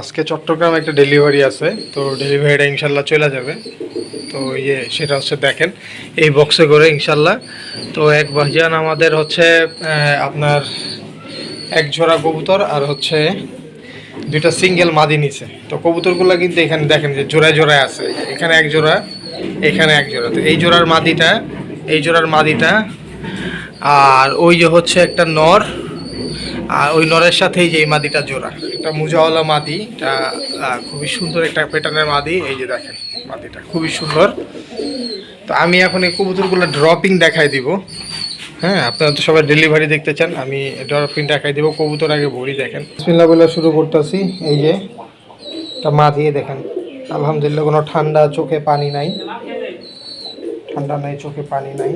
আজকে চট্টগ্রাম একটা ডেলিভারি আছে, তো ডেলিভারিটা ইনশাল্লাহ চলে যাবে। তো ইয়ে সেটা হচ্ছে দেখেন, এই বক্সে করে ইনশাল্লাহ। তো এক ভাইজান আমাদের হচ্ছে আপনার এক জোড়া কবুতর আর হচ্ছে দুইটা সিঙ্গেল মাদি নিছে। তো কবুতরগুলো কিন্তু এখানে দেখেন যে জোড়ায় জোড়ায় আছে। এখানে এক জোড়া, এখানে এক জোড়া। তো এই জোড়ার মাদিটা, এই জোড়ার মাদিটা, আর ওই যে হচ্ছে একটা নর। আর ওই নরের সাথেই যে এই মাদিটা জোড়া। এটা মুজাওয়ালা মাদি, এটা খুবই সুন্দর একটা প্যাটার্নের মাদি। এই যে দেখেন মাদিটা, খুবই সুন্দর। তো আমি এখন এই কবুতরগুলো ড্রপিং দেখাই দিব। হ্যাঁ আপনারা তো সবাই ডেলিভারি দেখতে চান, আমি ড্রপিং দেখাই দিব। কবুতর আগে ভরি দেখেন। বিসমিল্লাহ বলে শুরু করতেছি। এই যে, এটা মাদি দেখেন। আলহামদুলিল্লাহ, কোনো ঠান্ডা চোখে পানি নাই। ঠান্ডা নাই, চোখে পানি নাই।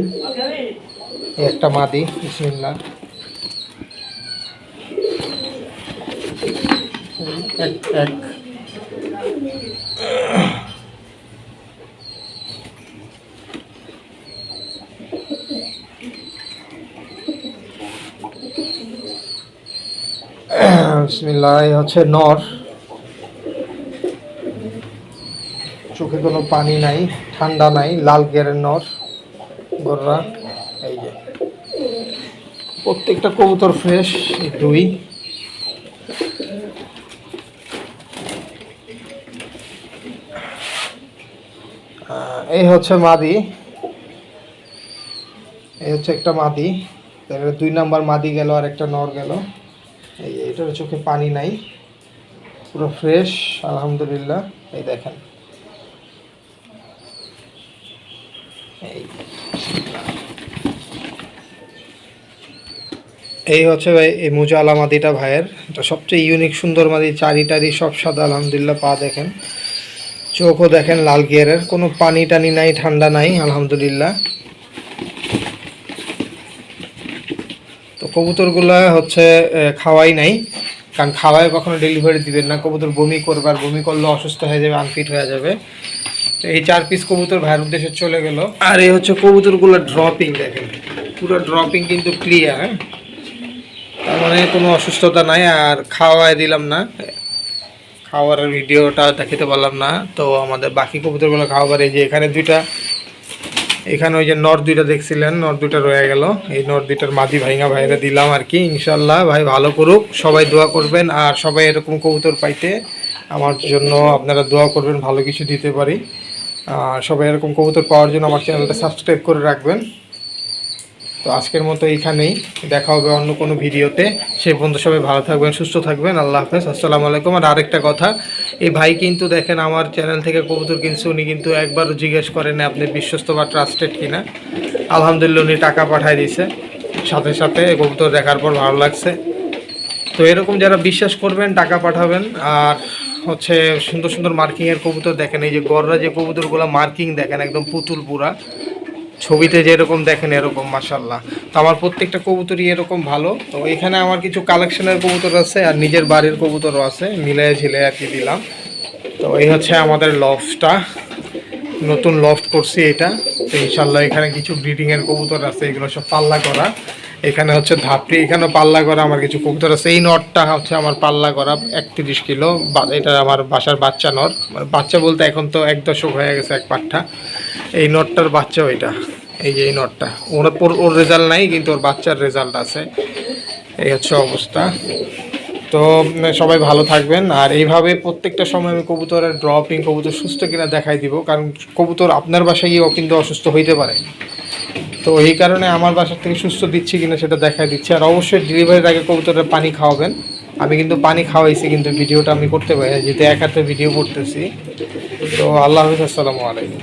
একটা মাদি, বিসমিল্লাহ। এক এক। হচ্ছে নর। চোখে কোনো পানি নাই, ঠান্ডা নাই, লাল গেরের নর, গররা। এই যে। প্রত্যেকটা কবুতর ফ্রেশ দুই। এই হচ্ছে মাদি। এই হচ্ছে একটা মাদি। তারপরে দুই নাম্বার মাদি গেল, আর একটা নর গেল। এই এটার চোখে পানি নাই। পুরো ফ্রেশ আলহামদুলিল্লাহ। এই দেখেন। এই। এই হচ্ছে ভাই, এই মুজা আলা মাদিটা ভাইয়ের। এটা সবচেয়ে ইউনিক সুন্দর মাদি, চারি টারি সব সাদা, আলহামদুলিল্লাহ, পা দেখেন। চোখও দেখেন লাল গিয়ারের। কোনো পানি টানি নাই, ঠান্ডা নাই, আলহামদুলিল্লাহ। তো কবুতরগুলা হচ্ছে খাওয়াই নাই। কারণ খাওয়ায় কখনো ডেলিভারি দিবেন না। কবুতর বমি করবার বমি করলে অসুস্থ হয়ে যাবে আনফিট হয়ে যাবে। তো এই চার পিস কবুতর ভাইয়ের উদ্দেশ্যে চলে গেল। আর এই হচ্ছে কবুতরগুলো ড্রপিং দেখেন। পুরো ড্রপিং কিন্তু ক্লিয়ার হ্যাঁ? তার মানে কোনো অসুস্থতা নাই আর খাওয়ায় দিলাম না। খাওয়ার ভিডিওটা দেখাতে পারলাম না। তো আমাদের বাকি কবুতরগুলো খাওয়াবার এই যে এখানে দুইটা, এখানে ওই যে নর দুইটা দেখছিলেন, নর দুইটা রয়ে গেল। এই নর দুইটার মাদি ভাইঙ্গা ভাইরা দিলাম আর কি ইনশাল্লাহ ভাই, ভালো করুক, সবাই দোয়া করবেন। আর সবাই এরকম কবুতর পাইতে আমার জন্য আপনারা দোয়া করবেন, ভালো কিছু দিতে পারি। সবাই এরকম কবুতর পাওয়ার জন্য আমার চ্যানেলটা সাবস্ক্রাইব করে রাখবেন। তো আজকের মতো এইখানেই। দেখা হবে অন্য কোনো ভিডিওতে। সে পর্যন্ত সবাই ভালো থাকবেন, সুস্থ থাকবেন। আল্লাহ হাফেজ। আসসালামু আলাইকুম। আর আরেকটা কথা, এই ভাই কিন্তু দেখেন আমার চ্যানেল থেকে কবুতর কিনছে, উনি কিন্তু একবারও জিজ্ঞেস করেন আপনি বিশ্বস্ত বা ট্রাস্টেড কিনা। আলহামদুলিল্লাহ উনি টাকা পাঠায় দিয়েছে। সাথে সাথে কবুতর দেখার পর ভালো লাগছে। তো এরকম যারা বিশ্বাস করবেন, টাকা পাঠাবেন। আর হচ্ছে সুন্দর সুন্দর মার্কিংয়ের কবুতর দেখেন, এই যে গররা যে কবুতরগুলো মার্কিং দেখেন, একদম পুতুল পুরা। ছবিতে যেরকম দেখেন এরকম মাসাল্লাহ তো আমার প্রত্যেকটা কবুতরই এরকম ভালো। তো এখানে আমার কিছু কালেকশনের কবুতর আছে আর নিজের বাড়ির কবুতরও আছে। মিলে ঝিলে আর কি দিলাম। তো এই হচ্ছে আমাদের লফটা নতুন লফট করছি এটা। তো ইনশাল্লাহ এখানে কিছু ব্রিডিংয়ের কবুতর আছে, এগুলো সব পাল্লা করা। এখানে হচ্ছে ধাপড়ি, এখানেও পাল্লা করা আমার কিছু কবুতর আছে। এই নটটা হচ্ছে আমার পাল্লা করা একত্রিশ কিলো। এটা আমার বাসার বাচ্চা নট। মানে বাচ্চা বলতে এখন তো এক দশক হয়ে গেছে, এক পাঠটা এই নটটার বাচ্চা ওইটা এই যে এই নটটা। ওর, ওর- রেজাল্ট নাই, কিন্তু ওর বাচ্চার রেজাল্ট আছে। এই হচ্ছে অবস্থা। তো সবাই ভালো থাকবেন। আর এইভাবে প্রত্যেকটা সময় আমি কবুতরের ড্রপিং কবুতর সুস্থ কিনা দেখাই দিব। কারণ কবুতর আপনার বাসায় গিয়েও কিন্তু অসুস্থ হইতে পারে। তো এই কারণে আমার বাসার থেকে সুস্থ দিচ্ছি কিনা সেটা দেখাই দিচ্ছে। আর অবশ্যই ডেলিভারির আগে কবুতরের পানি খাওয়াবেন। আমি কিন্তু পানি খাওয়াইছি, কিন্তু ভিডিওটা আমি করতে পারি যেহেতু এক হাতে ভিডিও করতেছি। তো আল্লাহ হাফিজ, আসসালামু আলাইকুম।